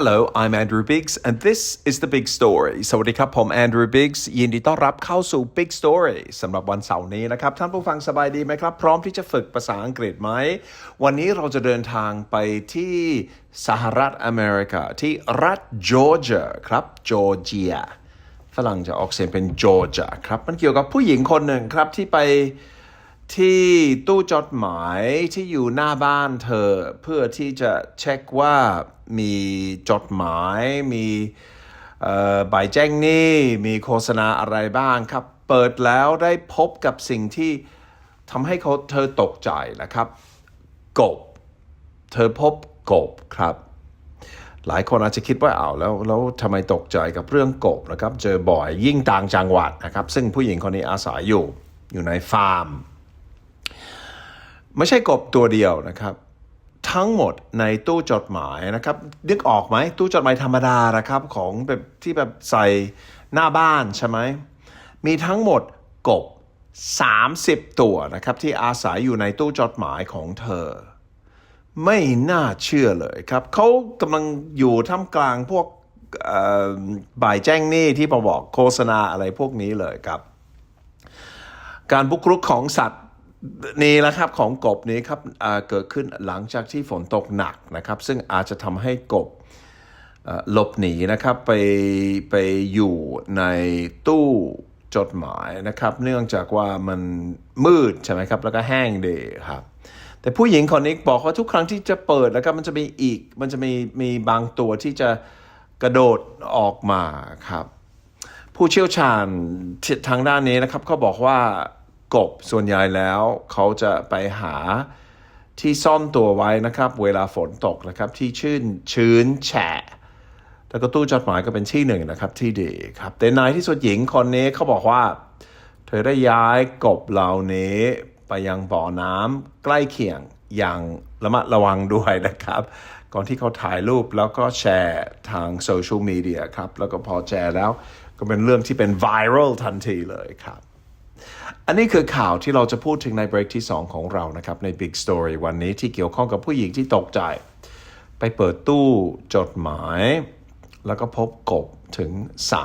Hello, I'm Andrew Biggs, and this is the Big Story. สวัสดีครับ ผม Andrew Biggs ยินดีต้อนรับเข้าสู่ Big Story สำหรับวันเสาร์นี้นะครับ ท่านผู้ฟังสบายดีไหมครับ พร้อมที่จะฝึกภาษาอังกฤษไหม วันนี้เราจะเดินทางไปที่สหรัฐอเมริกา ที่รัฐจอร์เจียครับจอร์เจียฝรั่งจะออกเสียงเป็นจอร์เจียครับ มันเกี่ยวกับผู้หญิงคนหนึ่งครับที่ไป ที่ตู้จดหมายที่อยู่หน้าบ้านเธอ เพื่อที่จะเช็คว่ามีจดหมายมีใบแจ้งหนี้มีโฆษณาอะไรบ้างครับ เปิดแล้วได้พบกับสิ่งที่ทำให้เขาเธอตกใจนะครับ กบ เธอพบกบครับ หลายคนอาจจะคิดว่าอ้าวแล้วแล้วทำไมตกใจกับเรื่องกบนะครับ เจอบ่อยยิ่งต่างจังหวัดนะครับ ซึ่งผู้หญิงคนนี้อาศัยอยู่อยู่ในฟาร์ม ไม่ใช่กบตัวเดียวนะครับ ทั้งหมดในตู้จดหมายนะครับนึกออกไหมตู้จดหมายธรรมดานะครับของแบบที่แบบใส่หน้าบ้านใช่ไหมมีทั้งหมดกบ 30 ตัวนะครับที่อาศัยอยู่ในตู้จดหมายของเธอ ไม่น่าเชื่อเลยครับเขากำลังอยู่ท่ามกลางพวกบ่ายแจ้งหนี้ที่ประบอกโฆษณาอะไรพวกนี้เลยครับ การบุกรุกของสัตว์ นี้นะครับของกบนี้ครับเกิดขึ้นหลังจากที่ฝนตกหนักนะครับ ซึ่งอาจจะทำให้กบหลบหนีนะครับไปไปอยู่ในตู้จดหมายนะครับ เนื่องจากว่ามันมืดใช่ไหมครับ แล้วก็แห้งเดยครับ แต่ผู้หญิงคนนี้บอกว่าทุกครั้งที่จะเปิดนะครับมันจะมีอีก มันจะมีมีบางตัวที่จะกระโดดออกมาครับ ผู้เชี่ยวชาญทางด้านนี้นะครับเขาบอกว่า กบส่วนใหญ่แล้วเขาจะไปหาที่ซ่อนตัวไว้นะครับ เวลาฝนตกนะครับที่ชื้นชื้นแฉะแล้วก็ตู้จดหมายก็เป็นที่หนึ่งนะครับที่ดีครับแต่ในที่สุดหญิงคนนี้เขาบอกว่า เธอได้ย้ายกบเหล่านี้ไปยังบ่อน้ำใกล้เคียงอย่างระมัดระวังด้วยนะครับ ก่อนที่เขาถ่ายรูปแล้วก็แชร์ทางโซเชียลมีเดียครับ แล้วก็พอแชร์แล้วก็เป็นเรื่องที่เป็นไวรัลทันทีเลยครับ อันนี้คือข่าวที่เราจะพูดถึงในเบรกที่ 2 ของเรานะครับ ใน Big Story วันนี้ที่เกี่ยวข้องกับผู้หญิงที่ตกใจ ไปเปิดตู้จดหมาย แล้วก็พบกบถึง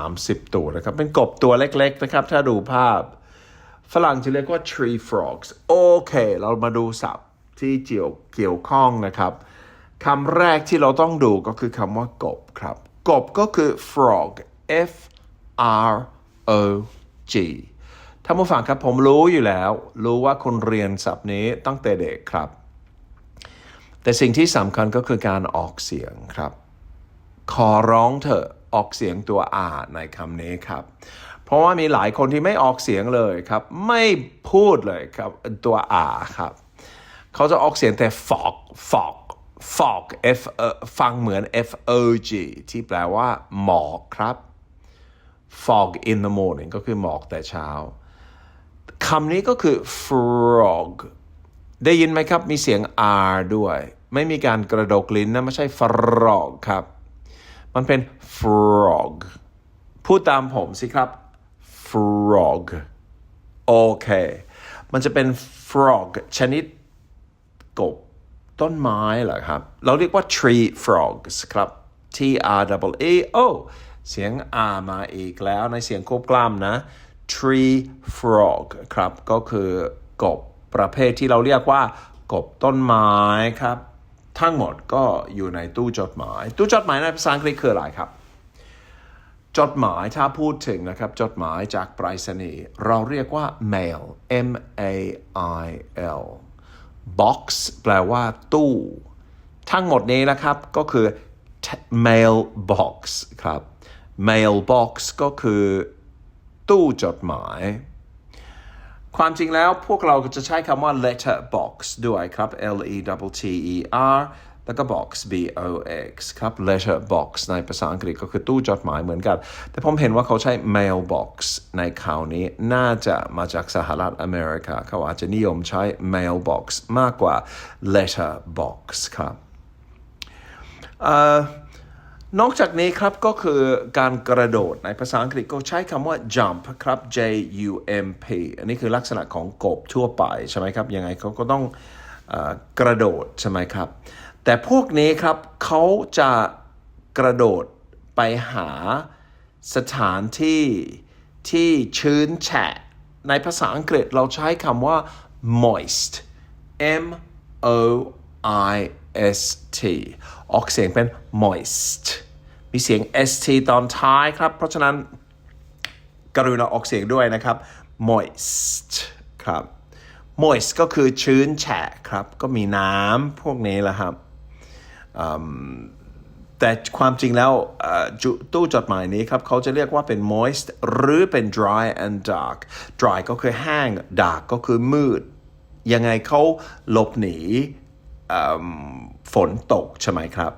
30 ตัวนะครับ เป็นกบตัวเล็กๆนะครับ ถ้าดูภาพ ฝรั่งจะเรียกว่า tree frogs โอเค เรามาดูศัพท์ที่เกี่ยวเกี่ยวข้องนะครับคำแรกที่เราต้องดูก็คือคำว่ากบครับ กบก็คือ frog f r o g ท่านผู้ฟังครับผมรู้อยู่แล้ว รู้ว่าคุณเรียนศัพท์นี้ตั้งแต่เด็กครับ แต่สิ่งที่สำคัญก็คือการออกเสียงครับ ขอร้องเถอะออกเสียงตัว R ในคำนี้ครับ เพราะว่ามีหลายคนที่ไม่ออกเสียงเลยครับ ไม่พูดเลยครับตัว R ครับ เขาจะออกเสียงแต่ fog fog fog f เอ่อฟังเหมือน f o g ที่แปลว่า หมอกครับ fog in the morning ก็คือหมอกแต่เช้า คำนี้ก็คือ frog ได้ยินไหมครับ มีเสียง R ด้วย ไม่มีการกระดกลิ้นนะ ไม่ใช่ frog ครับ มันเป็น frog พูดตามผมสิครับ frog โอเค มันจะเป็น frog ชนิดกบต้นไม้เหรอครับ เราเรียกว่า tree frogs ครับ T R W A O เสียง R มาอีกแล้วในเสียงควบกล้ำนะ tree frog ครับ ก็คือกบประเภทที่เราเรียกว่ากบต้นไม้ครับ ทั้งหมดก็อยู่ในตู้จดหมาย ตู้จดหมายในภาษาอังกฤษคืออะไรครับ จดหมายถ้าพูดถึงนะครับ จดหมายจากไปรษณีย์เราเรียกว่า mail m a i l box แปลว่าตู้ ทั้งหมดนี้นะครับก็คือ mail box ครับ mail box ก็คือ ตู้จดหมาย ความจริงแล้วพวกเราก็จะใช้คำว่า letter box ด้วยครับ L E T T E R แล้วก็ box B O X ครับ letter box ในภาษาอังกฤษก็คือตู้จดหมายเหมือนกัน แต่ผมเห็นว่าเขาใช้ mail box ในข่าวนี้น่าจะมาจากสหรัฐอเมริกา เขาอาจจะนิยมใช้ mail box มากกว่า letter box ครับเอ่อ นอกจากนี้ครับก็คือการกระโดดในภาษาอังกฤษก็ใช้คำว่า jump ครับ J U M P อันนี้คือลักษณะของกบทั่วไปใช่ไหมครับ ยังไงเขาก็ต้องอกระโดดใช่ไหมครับ แต่พวกนี้ครับเขาจะกระโดดไปหาสถานที่ที่ชื้นแฉะ ในภาษาอังกฤษเราใช้คำว่า moist m o i s t ออกเสียงเป็น moist มีเสียง st ตอนท้ายครับ เพราะฉะนั้นกรุณาออกเสียงด้วยนะครับ moist ครับ moist ก็คือชื้นแฉะครับ ก็มีน้ำพวกนี้แหละครับ แต่ความจริงแล้วจุตู้จดหมายนี้ครับ เขาจะเรียกว่าเป็น moist หรือเป็น dry and dark dry ก็คือแห้ง dark ก็คือมืด ยังไงเขาหลบหนี ฝนตกใช่ไหมครับ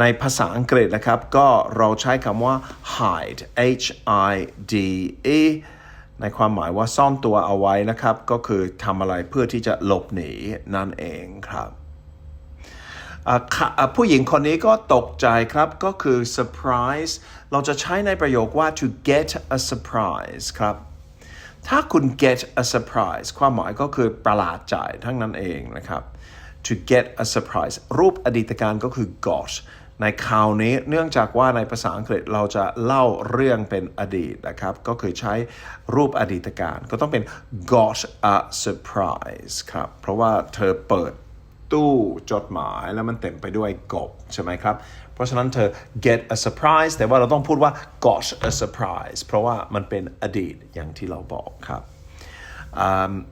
ในภาษาอังกฤษนะครับ ก็เราใช้คำว่า hide h i d e ในความหมายว่าซ่อนตัวเอาไว้นะครับ ก็คือทำอะไรเพื่อที่จะหลบหนีนั่นเองครับผู้หญิงคนนี้ก็ตกใจครับก็คือ surprise เราจะใช้ในประโยคว่า to get a surprise ครับ ถ้าคุณ get a surprise ความหมายก็คือประหลาดใจทั้งนั้นเองนะครับ to get a surprise รูปอดีตการก็คือ got ในคราวนี้เนื่องจากว่าในภาษาอังกฤษเราจะเล่าเรื่องเป็นอดีตนะครับ ก็คือใช้รูปอดีตการก็ต้องเป็น got a surprise ครับ เพราะว่าเธอเปิดตู้จดหมายแล้วมันเต็มไปด้วยกบใช่ไหมครับ เพราะฉะนั้นเธอ get a surprise แต่ว่าเราต้องพูดว่า got a surprise เพราะว่ามันเป็นอดีตอย่างที่เราบอกครับ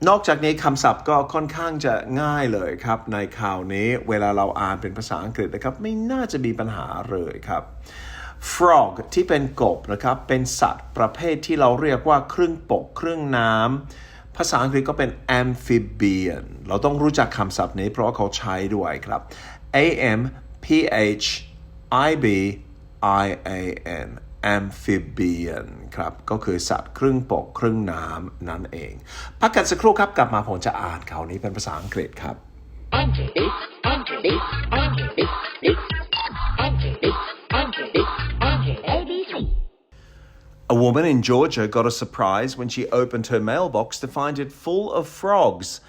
นอกจากนี้คำศัพท์ก็ค่อนข้างจะง่ายเลยครับ ในข่าวนี้เวลาเราอ่านเป็นภาษาอังกฤษนะครับ ไม่น่าจะมีปัญหาเลยครับ frog ที่เป็นกบนะครับ เป็นสัตว์ประเภทที่เราเรียกว่าครึ่งปกครึ่งน้ำภาษาอังกฤษก็เป็น amphibian เราต้องรู้จักคำศัพท์นี้เพราะว่าเขาใช้ด้วยครับ a m p h i b i a n amphibian ครับ ก็คือสัตว์ครึ่งปกครึ่งน้ำนั่นเอง พักกันสักครู่ครับ กลับมาผมจะอ่านข่าวนี้เป็นภาษาอังกฤษครับ a woman in Georgia got a surprise when she opened her mailbox to find it full of frogs.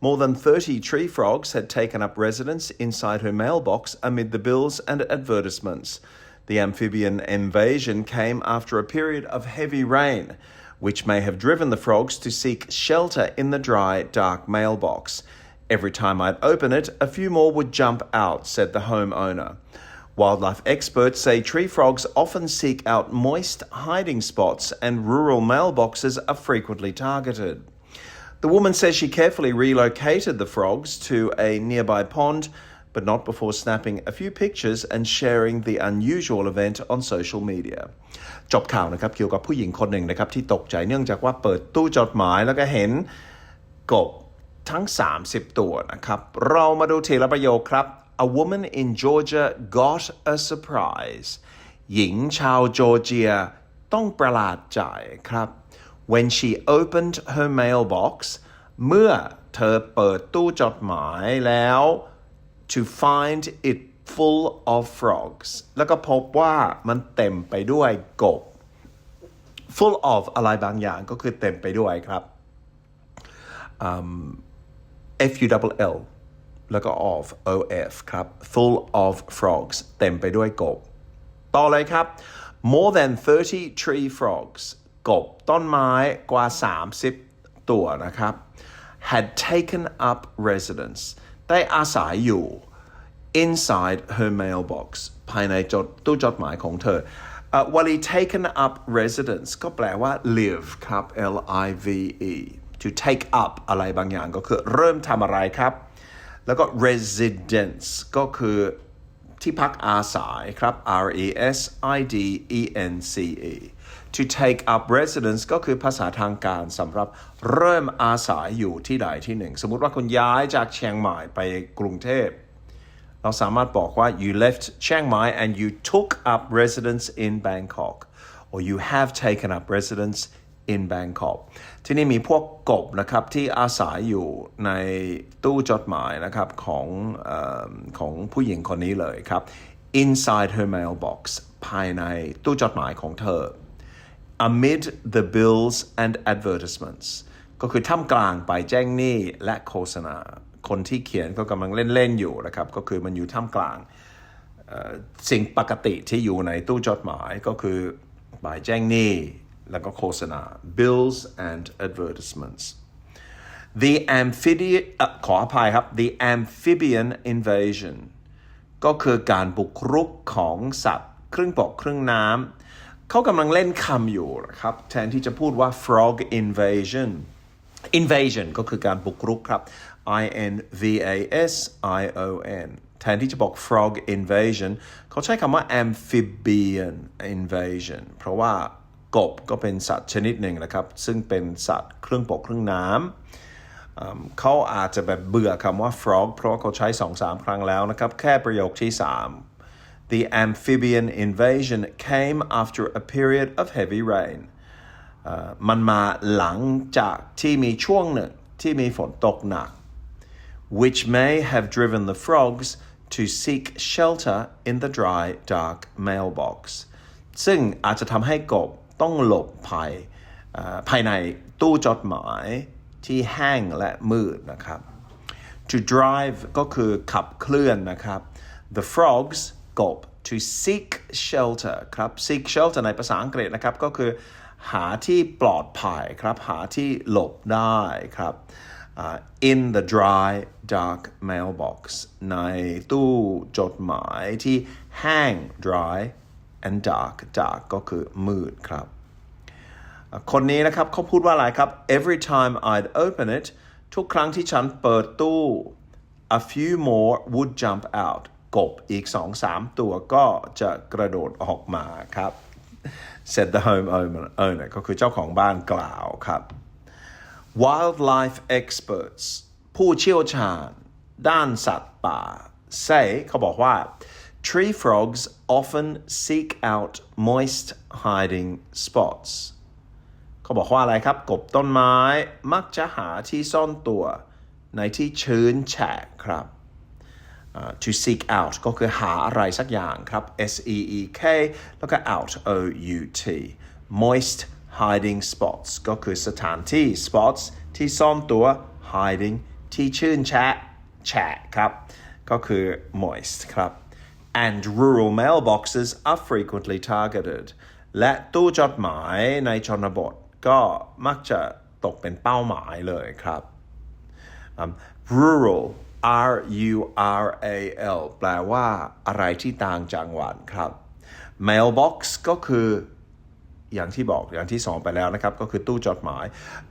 More than 30 tree frogs had taken up residence inside her mailbox amid the bills and advertisements. The amphibian invasion came after a period of heavy rain, which may have driven the frogs to seek shelter in the dry, dark mailbox. Every time I'd open it, a few more would jump out, said the homeowner. Wildlife experts say tree frogs often seek out moist hiding spots, and rural mailboxes are frequently targeted. The woman says she carefully relocated the frogs to a nearby pond, but not before snapping a few pictures and sharing the unusual event on social media. จบข่าวนะครับเกี่ยวกับผู้หญิงคนหนึ่งนะครับที่ตกใจเนื่องจากว่าเปิดตู้จดหมายแล้วก็เห็นกบทั้ง 30 ตัวนะครับ เรามาดูทีละประโยคครับ A woman in Georgia got a surprise หญิงชาวจอร์เจียต้องประหลาดใจครับ when she opened her mailbox เมื่อเธอเปิดตู้จดหมายแล้ว to find it full of frogs แล้วก็พบว่ามันเต็มไปด้วยกบ full of อะไรบางอย่างก็คือเต็มไปด้วยครับ F U L L แล้วก็ of O F ครับ full of frogs เต็มไปด้วยกบ ต่อเลยครับ more than 30 tree frogs กบต้นไม้กว่า 30 ตัวนะครับ had taken up residence ได้อาศัยอยู่ inside her mailbox ภายในจดตู้จดหมายของเธอเอ่อวลี taken up residence ก็แปลว่า live ครับ L I V E to take up อะไรบางอย่างก็คือเริ่มทำอะไรครับ แล้วก็ residence ก็คือที่พักอาศัยครับ R E S I D E N C E to take up residence ก็คือภาษาทางการสำหรับเริ่มอาศัยอยู่ที่ใดที่หนึ่ง สมมุติว่าคุณย้ายจากเชียงใหม่ไปกรุงเทพ เราสามารถบอกว่า you left Chiang Mai and you took up residence in Bangkok or you have taken up residence in Bangkok ที่นี่มีพวกกบนะครับที่อาศัยอยู่ในตู้จดหมายนะครับของอของผู้หญิงคนนี้เลยครับ inside her mailbox ภายในตู้จดหมายของเธอ amid the bills and advertisements ก็คือท่ามกลางไปแจ้งหนี้และโฆษณา คนที่เขียนก็กำลังเล่น ๆ อยู่นะครับ ก็คือมันอยู่ท่ามกลางสิ่งปกติที่อยู่ในตู้จดหมายก็คือหมายแจ้งหนี้แล้วก็โฆษณา bills and advertisements the amphibian ขออภัยครับ the amphibian invasion ก็คือการบุกรุกของสัตว์ ครึ่งบกครึ่งน้ำ เขากำลังเล่นคำอยู่นะครับแทนที่จะพูดว่า frog invasion invasion ก็คือการบุกรุกครับ I N V A S I O N แทนที่จะบอก frog invasion เขาใช้คำว่า amphibian invasion เพราะว่ากบก็เป็นสัตว์ชนิดหนึ่งนะครับ ซึ่งเป็นสัตว์เครึ่องบกเครึ่องน้ำเขาอาจจะแบบเบื่อคำว่า frog เพราะเขาใช้สองสามครั้งแล้วนะครับ แค่ประโยคที่ 3 The amphibian invasion came after a period of heavy rain เอ่อมันมาหลังจากที่มีช่วงหนึ่งที่มีฝนตกหนัก which may have driven the frogs to seek shelter in the dry dark mailbox ซึ่งอาจจะทำให้กบต้องหลบภัยเอ่อภายในตู้จดหมายที่แห้งและมืดนะครับ to drive ก็คือขับเคลื่อนนะครับ the frogs กบ to seek shelter ครับ seek shelter ในภาษาอังกฤษนะครับ ก็คือหาที่ปลอดภัยครับ หาที่หลบได้ครับอ่า in the dry dark mailbox ในตู้จดหมายที่แห้ง dry and dark dark ก็คือมืดครับ คนนี้นะครับเขาพูดว่าอะไรครับ every time I'd open it ทุกครั้งที่ฉันเปิดตู้ a few more would jump out กบอีกสองสามตัวก็จะกระโดดออกมาครับ said the home owner ก็คือเจ้าของบ้านกล่าวครับ wildlife experts ผู้เชี่ยวชาญ ด้านสัตว์ป่า say เขาบอกว่า tree frogs often seek out moist hiding spots เขาบอกว่าอะไรครับ กบต้นไม้มักจะหาที่ซ่อนตัว ในที่ชื้นแฉะครับ to seek out ก็คือหาอะไรสักอย่างครับ S E E K แล้วก็ out O U T moist hiding spots ก็คือสถานที่ spots ที่ซ่อนตัว hiding ที่ชื้นแฉะแฉะครับ ก็คือ moist ครับ and rural mailboxes are frequently targeted และตู้จดหมายในชนบท ก็มักจะตกเป็นเป้าหมายเลยครับ um, rural R U R A L แปลว่าอะไรที่ต่างจังหวัดครับ mailbox ก็คืออย่างที่บอกอย่างที่สองไปแล้วนะครับ ก็คือตู้จดหมาย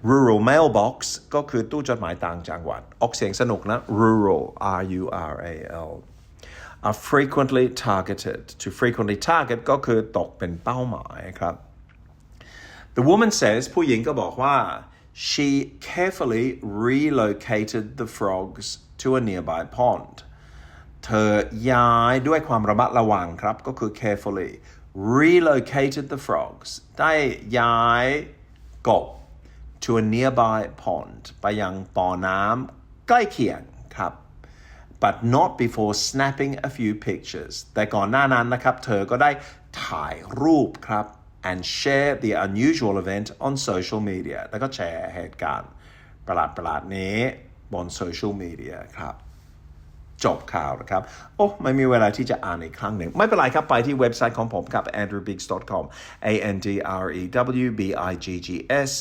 rural mailbox ก็คือตู้จดหมายต่างจังหวัด ออกเสียงสนุกนะ rural R U R A L are frequently targeted to frequently target ก็คือตกเป็นเป้าหมายครับ The woman says ผู้หญิงก็บอกว่า she carefully relocated the frogs to a nearby pond เธอย้ายด้วยความระมัดระวังครับ ก็คือ carefully relocated the frogs ได้ย้ายกบ to a nearby pond ไปยังบ่อน้ำใกล้เคียงครับ but not before snapping a few pictures แต่ก่อนหน้านั้นนะครับ เธอก็ได้ถ่ายรูปครับ and share the unusual event on social media แล้วก็แชร์เหตุการณ์ประหลาดๆนี้ บนโซเชียลมีเดียครับจบข่าวนะครับ โอ้ไม่มีเวลาที่จะอ่านอีกครั้งหนึ่ง ไม่เป็นไรครับ ไปที่เว็บไซต์ของผมครับ andrewbiggs.com a n d r e w b i g g s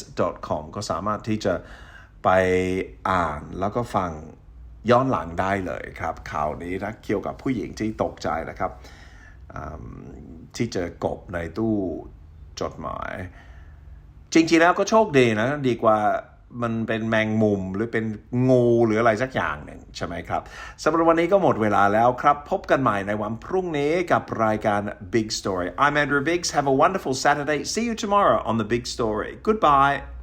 com ก็สามารถที่จะไปอ่านแล้วก็ฟังย้อนหลังได้เลยครับ ข่าวนี้นะเกี่ยวกับผู้หญิงที่ตกใจนะครับ ที่เจอกบในตู้จดหมาย จริงๆแล้วก็โชคดีนะ ดีกว่า มันเป็นแมงมุมหรือเป็นงูหรืออะไรสักอย่างหนึ่งใช่ไหมครับสำหรับวันนี้ก็หมดเวลาแล้วครับ พบกันใหม่ในวันพรุ่งนี้กับรายการ Big Story I'm Andrew Biggs Have a wonderful Saturday See you tomorrow on the Big Story Goodbye